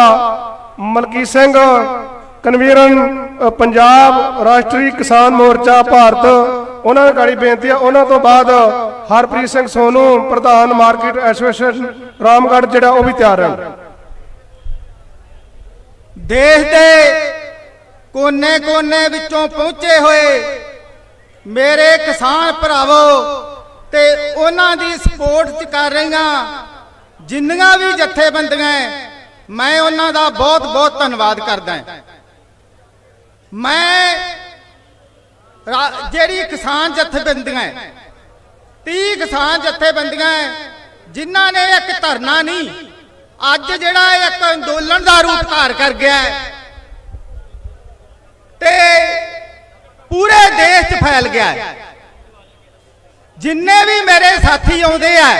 ਮਲਕੀ ਸਿੰਘ ਕਨਵੀਨਰ ਪੰਜਾਬ ਰਾਸ਼ਟਰੀ ਕਿਸਾਨ ਮੋਰਚਾ ਭਾਰਤ, ਉਹਨਾਂ ਦੀ ਬੇਨਤੀ ਹੈ ਉਹਨਾਂ ਤੋਂ ਬਾਅਦ ਹਰਪ੍ਰੀਤ ਸਿੰਘ ਸੋਨੂ, ਪ੍ਰਧਾਨ ਮਾਰਕੀਟ ਐਸੋਸੀਏਸ਼ਨ, ਰਾਮਗੜ੍ਹ, ਜਿਹੜਾ ਉਹ ਵੀ ਤਿਆਰ ਹੈ ਦੇਸ਼ ਦੇ ਕੋਨੇ-ਕੋਨੇ ਵਿੱਚੋਂ ਪਹੁੰਚੇ ਹੋਏ ਮੇਰੇ ਕਿਸਾਨ ਭਰਾਵੋ ਤੇ ਉਹਨਾਂ ਦੀ ਸਪੋਰਟ ਚ ਕਰ ਰਹੀਆਂ ਜਿੰਨੀਆਂ ਵੀ ਜਥੇਬੰਦੀਆਂ ਮੈਂ ਉਹਨਾਂ ਦਾ ਬਹੁਤ-ਬਹੁਤ ਧੰਨਵਾਦ ਕਰਦਾ ਹਾਂ। ਮੈਂ ਜਿਹੜੀ ਕਿਸਾਨ ਜਥੇਬੰਦੀਆਂ ਹੈ, 30 ਕਿਸਾਨ ਜਥੇਬੰਦੀਆਂ ਹੈ, ਜਿਨ੍ਹਾਂ ਨੇ ਇੱਕ ਧਰਨਾ ਨਹੀਂ ਅੱਜ ਜਿਹੜਾ ਇੱਕ ਅੰਦੋਲਨ ਦਾ ਰੂਪ ਧਾਰ ਕਰ ਗਿਆ ਹੈ ਤੇ ਪੂਰੇ ਦੇਸ਼ 'ਚ ਫੈਲ ਗਿਆ ਹੈ ਜਿੰਨੇ ਵੀ ਮੇਰੇ ਸਾਥੀ ਆਉਂਦੇ ਆ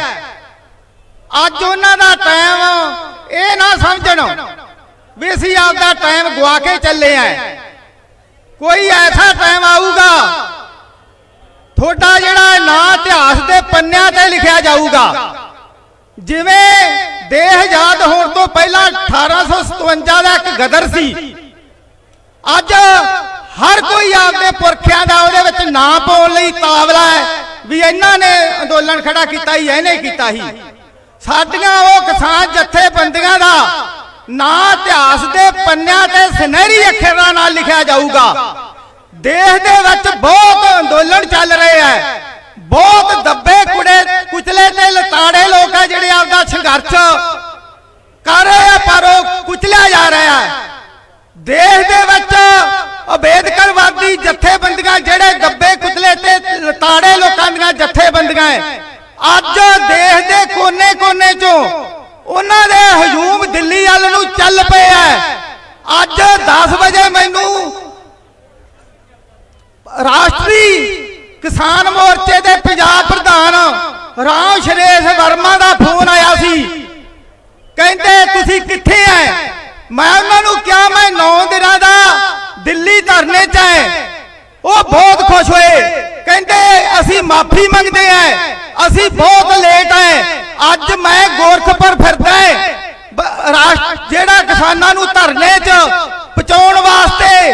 ਅੱਜ ਉਹਨਾਂ ਦਾ ਟਾਈਮ ਇਹ ਨਾ ਸਮਝਣ ਵੀ ਅਸੀਂ ਆਪਦਾ ਟਾਈਮ ਗਵਾ ਕੇ ਚੱਲੇ ਆ ਕੋਈ ਐਸਾ ਟਾਈਮ ਆਊਗਾ? ਤੁਹਾਡਾ ਜਿਹੜਾ ਨਾਂ ਇਤਿਹਾਸ ਦੇ ਪੰਨਿਆਂ ਤੇ ਲਿਖਿਆ ਜਾਊਗਾ। ਜਿਵੇਂ ਦੇਸ਼ ਆਜ਼ਾਦ ਹੋਣ ਤੋਂ ਪਹਿਲਾਂ 1857 ਦਾ ਇੱਕ ਗਦਰ ਸੀ। ਅੱਜ ਹਰ ਕੋਈ ਆਪਦੇ ਪੁਰਖਿਆਂ ਦਾ ਉਹਦੇ ਵਿੱਚ ਨਾਂ ਪਾਉਣ ਲਈ ਤਾਵਲਾ ਹੈ ਵੀ ਇਹਨਾਂ ਨੇ ਅੰਦੋਲਨ ਖੜਾ ਕੀਤਾ ਹੀ ਇਹਨੇ ਕੀਤਾ ਹੀ ਸਾਡੀਆਂ ਉਹ ਕਿਸਾਨ ਜਥੇਬੰਦੀਆਂ ਦਾ ਨਾਂ ਇਤਿਹਾਸ ਦੇ ਪੰਨਿਆਂ ਤੇ ਸੁਨਹਿਰੀ ਅੱਖਰਾਂ ਨਾਲ ਲਿਖਿਆ ਜਾਊਗਾ। ਦੇਸ਼ ਦੇ ਵਿੱਚ ਬਹੁਤ ਅੰਦੋਲਨ ਚੱਲ ਰਹੇ ਆ ਬਹੁਤ ਦੱਬੇ ਕੁੜੇ, ਕੁਚਲੇ ਤੇ ਲਤਾੜੇ ਲੋਕ ਆ ਜਿਹੜੇ ਆਪਦਾ ਸੰਘਰਸ਼ ਕਰ ਰਹੇ ਆ ਪਰ ਉਹ ਕੁਚਲਿਆ ਜਾ ਰਿਹਾ ਹੈ। ਦੇਸ਼ ਦੇ ਵਿੱਚ ਅੰਬੇਦਕਰਵਾਦੀ ਜਥੇਬੰਦੀਆਂ ਜਿਹੜੇ ਦੱਬੇ, ਕੁਚਲੇ ਤੇ ਲਤਾੜੇ ਲੋਕਾਂ ਦੀਆਂ ਜਥੇਬੰਦੀਆਂ ਹੈ। ਅੱਜ ਦੇਸ਼ ਦੇ ਕੋਨੇ-ਕੋਨੇ ਚੋਂ ਉਹਨਾਂ ਦੇ ਹਜੂਮ ਦਿੱਲੀ ਵੱਲ ਨੂੰ ਚੱਲ ਪਏ ਹੈ ਅੱਜ 10 ਵਜੇ ਮੈਨੂੰ ਰਾਸ਼ਟਰੀ ਕਿਸਾਨ ਮੋਰਚੇ ਦੇ ਪੰਜਾਬ ਪ੍ਰਧਾਨ ਰਾਮ ਸ਼ਰੇਸ਼ ਵਰਮਾ ਦਾ ਫੋਨ ਆਇਆ ਸੀ। ਕਹਿੰਦੇ, ਤੁਸੀਂ ਕਿੱਥੇ ਐ? ਮੈਂ ਉਹਨਾਂ ਨੂੰ ਕਿਹਾ, ਮੈਂ 9 ਦਿਨਾਂ ਦਾ ਦਿੱਲੀ ਧਰਨੇ 'ਚ ਐ। ਉਹ ਬਹੁਤ ਖੁਸ਼ ਹੋਏ। ਕਹਿੰਦੇ, ਅਸੀਂ ਮਾਫੀ ਮੰਗਦੇ ਐ। ਅਸੀਂ ਬਹੁਤ ਲੇਟ ਐ। ਅੱਜ ਮੈਂ ਗੋਰਖਪੁਰ ਫਿਰਦਾ ਜਿਹੜਾ ਕਿਸਾਨਾਂ ਨੂੰ ਧਰਨੇ 'ਚ ਪਹੁੰਚਾਉਣ ਵਾਸਤੇ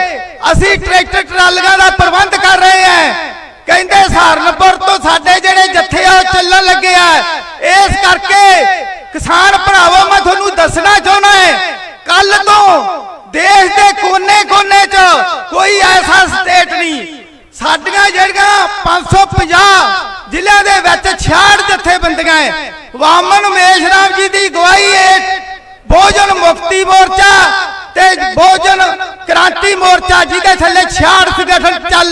ਅਸੀਂ ਟਰੈਕਟਰ ਟਰਾਲੀਆਂ ਦਾ ਪ੍ਰਬੰਧ ਕਰ ਰਹੇ ਹਾਂ ਕਹਿੰਦੇ ਸਹਾਰਨਪੁਰ ਤੋਂ ਸਾਡੇ ਜਿਹੜੇ ਜੱਥੇ ਆ ਉਹ ਚੱਲਣ ਲੱਗੇ ਆ, ਇਸ ਕਰਕੇ ਕਿਸਾਨ ਭਰਾਵੋ, ਮੈਂ ਤੁਹਾਨੂੰ ਦੱਸਣਾ ਚਾਹੁੰਦਾ ਹੈ ਕੱਲ ਤੋਂ ਦੇਸ਼ ਦੇ ਕੋਨੇ-ਕੋਨੇ 'ਚ ਕੋਈ ਐਸਾ ਸਟੇਟ ਨਹੀਂ। ਸਾਡੀਆਂ ਜਿਹੜੀਆਂ 550 ਜ਼ਿਲ੍ਹਿਆਂ ਦੇ ਵਿੱਚ 66 ਜਥੇਬੰਦੀਆਂ ਹੈ ਵਾਮਨ ਮੇਸ਼ਰਾਮ ਜੀ ਦੀ ਅਗਵਾਈ ਹੈ ਬਹੁਜਨ ਮੁਕਤੀ ਮੋਰਚਾ ਤੇ ਬਹੁਜਨ ਕ੍ਰਾਂਤੀ ਮੋਰਚਾ ਜਿਹਦੇ ਥੱਲੇ 66 ਸੰਗਠਨ ਚੱਲ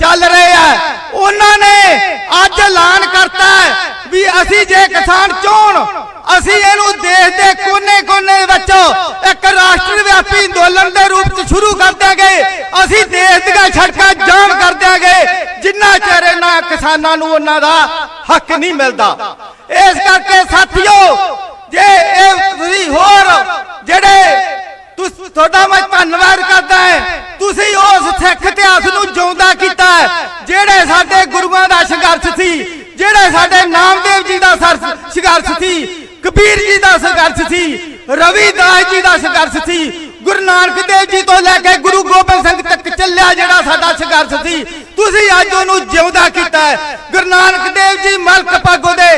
ਚੱਲ ਰਹੇ ਆ ਉਹਨਾਂ ਨੇ ਅੱਜ ਐਲਾਨ ਕਰਤਾ ਵੀ ਅਸੀਂ ਜੇ ਕਿਸਾਨ ਚੋਣ ਅਸੀਂ ਇਹਨੂੰ ਦੇਸ਼ ਦੇ ਕੋਨੇ-ਕੋਨੇ ਵਿੱਚ ਇੱਕ ਰਾਸ਼ਟਰ ਵਿਆਪੀ ਅੰਦੋਲਨ ਦੇ ਰੂਪ ਚ ਸ਼ੁਰੂ ਕਰ ਦਿਆਂਗੇ। ਅਸੀਂ ਦੇਸ਼ ਦੀਆਂ ਸੜਕਾਂ ਜਾਮ ਕਰ ਦਿਆਂਗੇ। ਜਿੰਨਾ ਚਿਰ ਇਹਨਾਂ ਕਿਸਾਨਾਂ ਨੂੰ ਉਹਨਾਂ ਦਾ ਹੱਕ ਨਹੀਂ ਮਿਲਦਾ। ਇਸ ਕਰਕੇ ਸਾਥੀਓ, ਜੇ ਇਹ ਤੁਸੀਂ ਹੋਰ ਜਿਹੜੇ ਤੁਹਾਡਾ ਮੈਂ ਧੰਨਵਾਦ ਕਰਦਾ ਹਾਂ। ਤੁਸੀਂ ਉਸ ਸਿੱਖ ਇਤਿਹਾਸ ਨੂੰ ਜਿਉਂਦਾ ਕੀਤਾ ਜਿਹੜੇ ਸਾਡੇ ਗੁਰੂਆਂ ਦਾ ਸੰਘਰਸ਼ ਸੀ, ਜਿਹੜੇ ਸਾਡੇ ਨਾਮਦੇਵ ਜੀ ਦਾ ਸੰਘਰਸ਼ ਸੀ ਕਬੀਰ ਜੀ ਦਾ ਸੰਘਰਸ਼ ਸੀ ਰਵਿਦਾਸ ਜੀ ਦਾ ਸੰਘਰਸ਼ ਸੀ, ਗੁਰੂ ਨਾਨਕ ਦੇਵ ਜੀ ਤੋਂ ਲੈ ਕੇ ਗੁਰੂ ਗੋਬਿੰਦ ਸਿੰਘ ਤੱਕ ਚੱਲਿਆ ਜਿਹੜਾ ਸਾਡਾ ਸੰਘਰਸ਼ ਸੀ। ਤੁਸੀਂ ਅੱਜ ਉਹਨੂੰ ਜਿਉਂਦਾ ਕੀਤਾ ਗੁਰੂ ਨਾਨਕ ਦੇਵ ਜੀ ਮਲਕ ਪਾਗੋ ਦੇ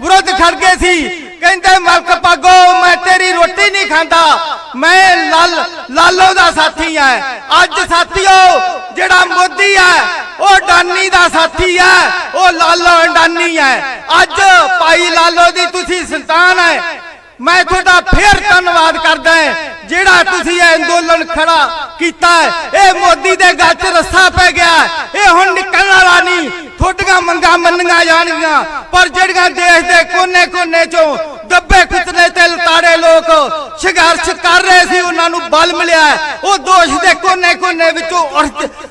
ਵਿਰੁੱਧ ਖੜ ਗਏ ਸੀ। ਕਹਿੰਦੇ, ਮਲਕ ਪਾਗੋ, ਮੈਂ ਤੇਰੀ ਰੋਟੀ ਨਹੀਂ ਖਾਂਦਾ। ਮੈਂ ਲਾਲ, ਲਾਲੋ ਦਾ ਸਾਥੀ ਐ ਅੱਜ ਸਾਥੀਓ ਜਿਹੜਾ ਮੋਦੀ ਐ ਉਹ ਡਾਨੀ ਦਾ ਸਾਥੀ ਐ ਉਹ ਲਾਲੋ ਡਾਨੀ ਐ ਅੱਜ ਭਾਈ ਲਾਲੋ ਦੀ ਤੁਸੀਂ ਸੰਤਾਨ ਹੈ। ਮੈਂ ਤੁਹਾਡਾ ਫੇਰ ਧੰਨਵਾਦ ਕਰਦਾ ਹਾਂ। ਜਿਹੜਾ ਤੁਸੀਂ ਇਹ ਅੰਦੋਲਨ ਖੜਾ ਕੀਤਾ ਇਹ ਮੋਦੀ ਦੇ ਗੱਲ 'ਚ ਰੱਸਾ ਪੈ ਗਿਆ ਇਹ ਹੁਣ ਨਿਕਲਣ ਵਾਲਾ ਨਹੀਂ। ਤੁਹਾਡੀਆਂ ਮੰਗਾਂ ਮੰਨੀਆਂ ਜਾਣਗੀਆਂ। ਪਰ ਜਿਹੜੀਆਂ ਦੇਸ਼ ਦੇ ਕੋਨੇ-ਕੋਨੇ 'ਚੋਂ ਦੱਬੇ ਕੁਚਲੇ ਤੇ ਲਤਾੜੇ ਲੋਕ ਸੰਘਰਸ਼ ਕਰ ਰਹੇ ਸੀ, ਉਹਨਾਂ ਨੂੰ ਬਲ ਮਿਲਿਆ ਉਹ ਦੋਸ਼ ਦੇ ਕੋਨੇ-ਕੋਨੇ ਵਿੱਚੋਂ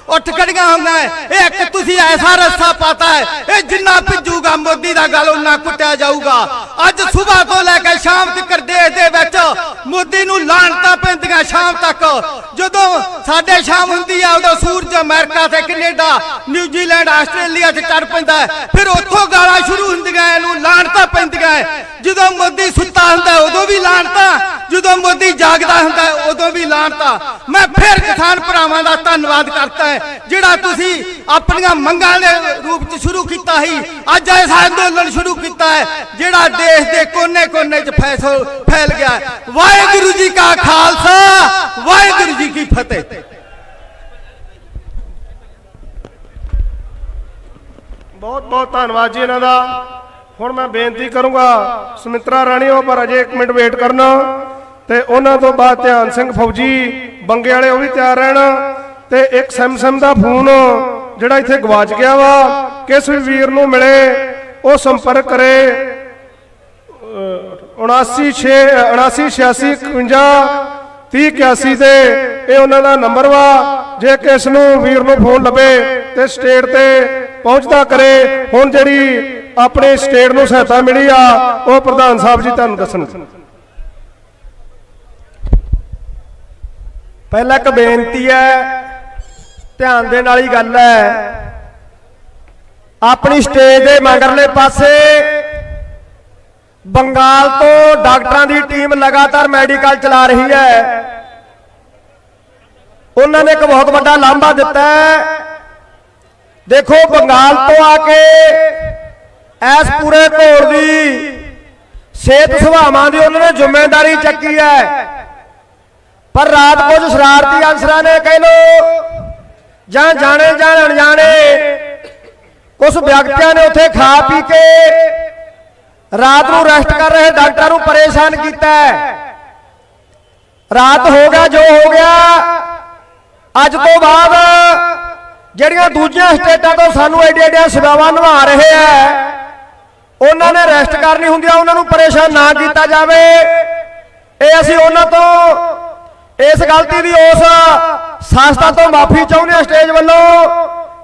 ਉੱਠ ਖੜੀਆਂ ਹੁੰਦਾ ਇਹ ਇੱਕ ਤੁਸੀਂ ਐਸਾ ਰਸਤਾ ਪਾਤਾ ਹੈ, ਇਹ ਜਿੰਨਾ ਭਿੱਜੂਗਾ ਮੋਦੀ ਦਾ ਗੱਲ ਉਹਨਾਂ ਕੁੱਟਿਆ ਜਾਊਗਾ। ਅੱਜ ਸਵੇਰ ਤੋਂ ਲੈ ਕੇ ਸ਼ਾਮ ਤੱਕ ਦੇਸ਼ ਦੇ ਵਿੱਚ ਮੋਦੀ ਨੂੰ ਲਾਣਤਾਂ ਪੈਂਦੀਆਂ ਸ਼ਾਮ ਤੱਕ। ਜਦੋਂ ਸਾਡੇ ਸ਼ਾਮ ਹੁੰਦੀ ਆ, ਉਦੋਂ ਸੂਰਜ ਅਮਰੀਕਾ ਤੇ ਕੈਨੇਡਾ, ਨਿਊਜ਼ੀਲੈਂਡ, ਆਸਟ੍ਰੇਲੀਆ ਤੇ ਚੜ ਪੈਂਦਾ ਫਿਰ ਉੱਥੋਂ ਗਾਲਾਂ ਸ਼ੁਰੂ ਹੁੰਦੀਆਂ, ਇਹਨੂੰ ਲਾਣਤਾਂ ਪੈਂਦੀਆਂ ਜਦੋਂ ਮੋਦੀ ਸੁੱਤਾ ਹੁੰਦਾ, ਉਦੋਂ ਵੀ ਲਾਣਤਾਂ ਜਦੋਂ ਮੋਦੀ ਜਾਗਦਾ ਹੁੰਦਾ, ਉਦੋਂ ਵੀ ਲਾਣਤਾਂ ਮੈਂ ਫਿਰ ਕਿਸਾਨ ਭਰਾਵਾਂ ਦਾ ਧੰਨਵਾਦ ਕਰਦਾ ਜਿਹੜਾ ਤੁਸੀਂ ਆਪਣੀਆਂ ਮੰਗਾਂ ਦੇ ਰੂਪ ਚ ਸ਼ੁਰੂ ਕੀਤਾ ਸੀ। ਅੱਜ ਇਸ ਅੰਦੋਲਨ ਸ਼ੁਰੂ ਕੀਤਾ ਹੈ, ਜਿਹੜਾ ਦੇਸ਼ ਦੇ ਕੋਨੇ-ਕੋਨੇ ਚ ਫੈਸਲ ਫੈਲ ਗਿਆ ਵਾਹਿਗੁਰੂ ਜੀ ਕਾ ਖਾਲਸਾ, ਵਾਹਿਗੁਰੂ ਜੀ ਕੀ ਫਤਿਹ। ਬਹੁਤ ਬਹੁਤ ਧੰਨਵਾਦ ਜੀ ਇਹਨਾਂ ਦਾ। ਹੁਣ ਮੈਂ ਬੇਨਤੀ ਕਰੂੰਗਾ ਸੁਮਿਤਰਾ ਰਾਣੀ ਉਹ ਪਰ ਅਜੇ 1 ਮਿੰਟ ਵੇਟ ਕਰਨਾ। ਤੇ ਉਹਨਾਂ ਤੋਂ ਬਾਅਦ ਧਿਆਨ ਸਿੰਘ ਫੌਜੀ ਬੰਗੇ ਵਾਲੇ ਉਹ ਵੀ ਤਿਆਰ ਰਹਿਣ। ਤੇ ਇੱਕ ਸੈਮਸੰਗ ਦਾ ਫੋਨ, ਜਿਹੜਾ ਇੱਥੇ ਗਵਾਚ ਗਿਆ ਵਾ, ਕਿਸ ਵੀ ਵੀਰ ਨੂੰ ਮਿਲੇ, ਉਹ ਸੰਪਰਕ ਕਰੇ। 796 79651 3081 ਤੇ ਇਹ ਉਹਨਾਂ ਦਾ ਨੰਬਰ ਵਾ। ਜੇ ਕਿਸ ਨੂੰ ਵੀਰ ਨੂੰ ਫੋਨ ਲੱਭੇ ਤੇ ਸਟੇਟ ਤੇ ਪਹੁੰਚਦਾ ਕਰੇ। ਹੁਣ ਜਿਹੜੀ ਆਪਣੇ ਸਟੇਟ ਨੂੰ ਸਹਾਇਤਾ ਮਿਲੀ ਆ, ਉਹ ਪ੍ਰਧਾਨ ਸਾਹਿਬ ਜੀ ਤੁਹਾਨੂੰ ਦੱਸਣ। ਪਹਿਲਾਂ ਇੱਕ ਬੇਨਤੀ ਹੈ, ਧਿਆਨ ਦੇਣ ਵਾਲੀ ਗੱਲ ਹੈ, ਆਪਣੀ ਸਟੇਜ ਦੇ ਮਗਰਲੇ ਪਾਸੇ ਬੰਗਾਲ ਤੋਂ ਡਾਕਟਰਾਂ ਦੀ ਟੀਮ ਲਗਾਤਾਰ ਮੈਡੀਕਲ ਚਲਾ ਰਹੀ ਹੈ। ਉਹਨਾਂ ਨੇ ਇੱਕ ਬਹੁਤ ਵੱਡਾ ਲਾਂਭਾ ਦਿੱਤਾ ਹੈ। ਦੇਖੋ ਬੰਗਾਲ ਤੋਂ ਆ ਕੇ ਐਸ ਪੂਰੇ ਘੋੜ ਦੀ ਸਿਹਤ ਸੁਭਾਵਾਂ ਦੀ ਉਹਨਾਂ ਨੇ ਜ਼ਿੰਮੇਵਾਰੀ ਚੱਕੀ ਹੈ। ਪਰ ਰਾਤ ਕੁਝ ਸ਼ਰਾਰਤੀ ਅਨਸਰਾਂ ਨੇ ਕਹਿ ਲੋ ਜਾਂ ਜਾਣੇ ਜਾਂ ਅਣਜਾਣੇ ਕੁਝ ਵਿਅਕਤੀਆਂ ਨੇ ਉੱਥੇ ਖਾ ਪੀ ਕੇ ਰਾਤ ਨੂੰ ਰੈਸਟ ਕਰ ਰਹੇ ਡਾਕਟਰਾਂ ਨੂੰ ਪਰੇਸ਼ਾਨ ਕੀਤਾ ਰਾਤ ਹੋ ਗਿਆ ਜੋ ਹੋ ਗਿਆ ਅੱਜ ਤੋਂ ਬਾਅਦ ਜਿਹੜੀਆਂ ਦੂਜੀਆਂ ਸਟੇਟਾਂ ਤੋਂ ਸਾਨੂੰ ਐਡੀਆਂ ਐਡੀਆਂ ਸੇਵਾਵਾਂ ਨਿਭਾ ਰਹੇ ਆ, ਉਹਨਾਂ ਨੇ ਰੈਸਟ ਕਰਨੀ ਹੁੰਦੀ ਆ, ਉਹਨਾਂ ਨੂੰ ਪਰੇਸ਼ਾਨ ਨਾ ਕੀਤਾ ਜਾਵੇ। ਇਹ ਅਸੀਂ ਉਹਨਾਂ ਤੋਂ, ਇਸ ਗਲਤੀ ਦੀ ਉਸ ਸੰਸਥਾ ਤੋਂ ਮਾਫੀ ਚਾਹੁੰਦੇ ਹਾਂ ਸਟੇਜ ਵੱਲੋਂ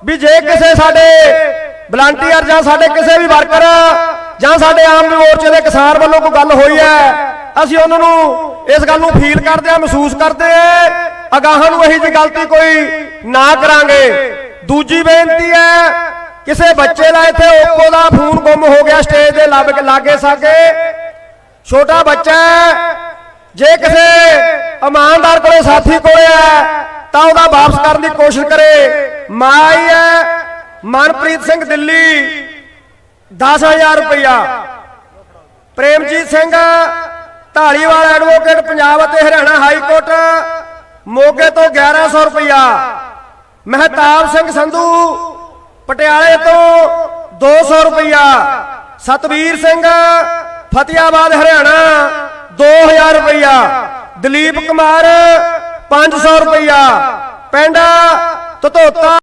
ਵੀ ਜੇ ਕਿਸੇ ਸਾਡੇ ਵਲੰਟੀਅਰ ਜਾਂ ਸਾਡੇ ਕਿਸੇ ਵੀ ਵਰਕਰ ਜਾਂ ਸਾਡੇ ਆਮ ਮੋਰਚੇ ਦੇ ਕਿਸਾਨ ਵੱਲੋਂ ਕੋਈ ਗੱਲ ਹੋਈ ਹੈ, ਅਸੀਂ ਉਹਨਾਂ ਨੂੰ ਇਸ ਗੱਲ ਨੂੰ ਫੀਲ ਕਰਦੇ ਹਾਂ, ਮਹਿਸੂਸ ਕਰਦੇ ਹਾਂ, ਅਗਾਹਾਂ ਨੂੰ ਇਹੀ ਜਿਹੀ ਗਲਤੀ ਕੋਈ ਨਾ ਕਰਾਂਗੇ। ਦੂਜੀ ਬੇਨਤੀ ਹੈ, ਕਿਸੇ ਬੱਚੇ ਦਾ ਇੱਥੇ ਓਪੋ ਦਾ ਫੋਨ ਗੁੰਮ ਹੋ ਗਿਆ ਸਟੇਜ ਦੇ ਲੱਗ ਲਾਗੇ ਸਾਗੇ। ਛੋਟਾ ਬੱਚਾ ਜੇ ਕਿਸੇ ਇਮਾਨਦਾਰ ਕੋਲੇ ਸਾਥੀ ਕੋਲੇ ਹੈ, ਤਾਂ ਉਹਦਾ ਵਾਪਸ ਕਰਨ ਦੀ ਕੋਸ਼ਿਸ਼ ਕਰੇ। ਮਾਂ ਆਈ ਹੈ, ਮਨਪ੍ਰੀਤ ਸਿੰਘ ਦਿੱਲੀ 10000 ਰੁਪਇਆ ਪ੍ਰੇਮਜੀਤ ਸਿੰਘ, ਢਾਲੀਵਾਲ ਐਡਵੋਕੇਟ, ਪੰਜਾਬ ਅਤੇ ਹਰਿਆਣਾ ਹਾਈ ਕੋਰਟ, ਮੋਗੇ ਤੋਂ 1100 ਰੁਪਇਆ ਮਹਿਤਾਬ ਸਿੰਘ ਸੰਧੂ, ਪਟਿਆਲੇ ਤੋਂ 200 ਰੁਪਇਆ ਸਤਵੀਰ ਸਿੰਘ, ਫਤਿਆਬਾਦ, ਹਰਿਆਣਾ 2000 ਰੁਪਇਆ ਦਲੀਪ ਕੁਮਾਰ 500 ਰੁਪਇਆ ਪਿੰਡ ਤਤੋਤਾ